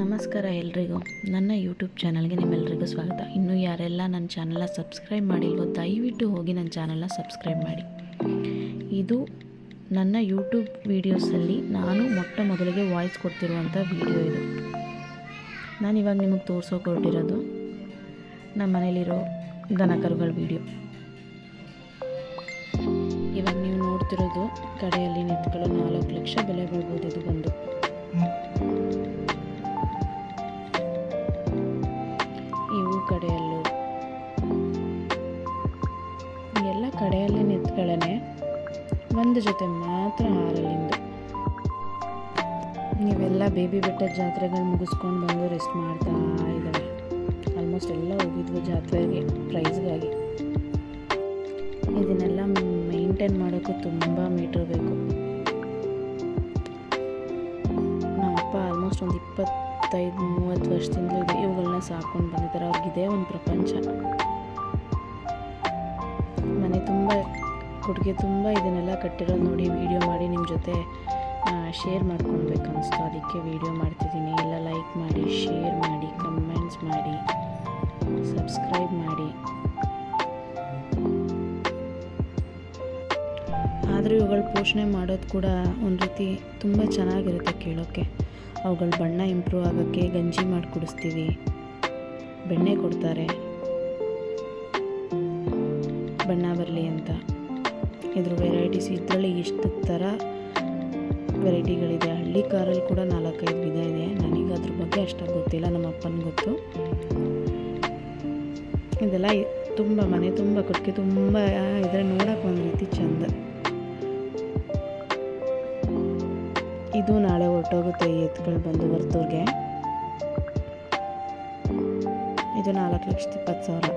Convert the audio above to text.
ನಮಸ್ಕಾರ ಎಲ್ರಿಗೂ. ನನ್ನ ಯೂಟ್ಯೂಬ್ ಚಾನಲ್ಗೆ ನಿಮ್ಮೆಲ್ಲರಿಗೂ ಸ್ವಾಗತ. ಇನ್ನೂ ಯಾರೆಲ್ಲ ನನ್ನ ಚಾನಲ್ನ ಸಬ್ಸ್ಕ್ರೈಬ್ ಮಾಡಿಲ್ವೋ, ದಯವಿಟ್ಟು ಹೋಗಿ ನನ್ನ ಚಾನಲ್ನ ಸಬ್ಸ್ಕ್ರೈಬ್ ಮಾಡಿ. ಇದು ನನ್ನ ಯೂಟ್ಯೂಬ್ ವೀಡಿಯೋಸಲ್ಲಿ ನಾನು ಮೊಟ್ಟ ಮೊದಲಿಗೆ ವಾಯ್ಸ್ ಕೊಡ್ತಿರುವಂಥ ವಿಡಿಯೋ ಇದು. ನಾನು ಇವಾಗ ನಿಮಗೆ ತೋರಿಸೋಕೆ ಹೊರಟಿರೋದು ನಮ್ಮ ಮನೇಲಿರೋ ದನ ಕರುಗಳ ವಿಡಿಯೋ ಇವಾಗ ನೀವು ನೋಡ್ತಿರೋದು ಕಡೆಯಲ್ಲಿ ನಿಂತ್ಕೊಳ್ಳೋ ನಾಲ್ಕು ಲಕ್ಷ ಬೆಲೆ ಬೀಳ್ಬೋದು ಇದು ಬಂದು. ಕಡೆಯಲ್ಲಿ ನಿಂತ್ಗಳೇ ಒಂದು ಜೊತೆ ಮಾತ್ರ ಹಾರಲ್ಲಿಂದು ನೀವೆಲ್ಲ ಬೇಬಿ ಬೆಟ್ಟ ಜಾತ್ರೆಗಳು ಮುಗಿಸ್ಕೊಂಡು ಬಂದು ರೆಸ್ಟ್ ಮಾಡ್ತಾ ಇದ್ದಾರೆ. ಆಲ್ಮೋಸ್ಟ್ ಎಲ್ಲ ಹೋಗಿದ್ವು ಜಾತ್ರೆಗೆ ಪ್ರೈಸ್ಗಾಗಿ ಇದನ್ನೆಲ್ಲ ಮೇಂಟೈನ್ ಮಾಡೋಕ್ಕೂ ತುಂಬ ಮೀಟ್ರ್ ಬೇಕು. ನಮ್ಮಪ್ಪ ಆಲ್ಮೋಸ್ಟ್ ಒಂದು ಇಪ್ಪತ್ತೈದು, ಮೂವತ್ತು ವರ್ಷದಿಂದ ಇವುಗಳನ್ನ ಸಾಕೊಂಡು ಬಂದಿದ್ದಾರೆ. ಅವ್ರಿಗಿದೆ ಒಂದು ಪ್ರಪಂಚ. ತುಂಬ ಕೊಡುಗೆ ತುಂಬ ಇದನ್ನೆಲ್ಲ ಕಟ್ಟಿರೋದು ನೋಡಿ ವೀಡಿಯೋ ಮಾಡಿ ನಿಮ್ಮ ಜೊತೆ ಶೇರ್ ಮಾಡ್ಕೊಳ್ಬೇಕು ಅನಿಸ್ತು. ಅದಕ್ಕೆ ವಿಡಿಯೋ ಮಾಡ್ತಿದ್ದೀನಿ. ಎಲ್ಲ ಲೈಕ್ ಮಾಡಿ ಶೇರ್ ಮಾಡಿ ಕಮೆಂಟ್ಸ್ ಮಾಡಿ ಸಬ್ಸ್ಕ್ರೈಬ್ ಮಾಡಿ. ಆದರೂ ಇವುಗಳು ಪೋಷಣೆ ಮಾಡೋದು ಕೂಡ ಒಂದು ರೀತಿ ತುಂಬ ಚೆನ್ನಾಗಿರುತ್ತೆ ಕೇಳೋಕ್ಕೆ ಅವುಗಳ ಬಣ್ಣ ಇಂಪ್ರೂವ್ ಆಗೋಕ್ಕೆ ಗಂಜಿ ಮಾಡಿ ಕುಡಿಸ್ತೀವಿ ಬೆಣ್ಣೆ ಕೊಡ್ತಾರೆ. ಬಣ್ಣ ಬರಲಿ ಅಂತ. ಇದ್ರ ವೆರೈಟೀಸ್ ಇದರಲ್ಲಿ ಇಷ್ಟು ಥರ ವೆರೈಟಿಗಳಿದೆ ಹಳ್ಳಿ ಕಾರಲ್ಲಿ ಕೂಡ ನಾಲ್ಕೈದು ವಿಧ ಇದೆ. ನನಗೆ ಅದ್ರ ಬಗ್ಗೆ ಅಷ್ಟಾಗಿ ಗೊತ್ತಿಲ್ಲ, ನಮ್ಮ ಅಪ್ಪನ ಗೊತ್ತು. ಇದೆಲ್ಲ ತುಂಬ ಮನೆ, ತುಂಬ ಕೊಟ್ಟಿಗೆ ತುಂಬ ಇದ್ರೆ ನೋಡೋಕೆ ಒಂದು ರೀತಿ ಚಂದ. ಇದು ನಾಳೆ ಹೊರಟೋಗುತ್ತೆ ಎತ್ಕೊಂಡು ಬಂದು ಬರ್ತವ್ರಿಗೆ ಇದು ನಾಲ್ಕು ಲಕ್ಷದ ಇಪ್ಪತ್ತು ಸಾವಿರ.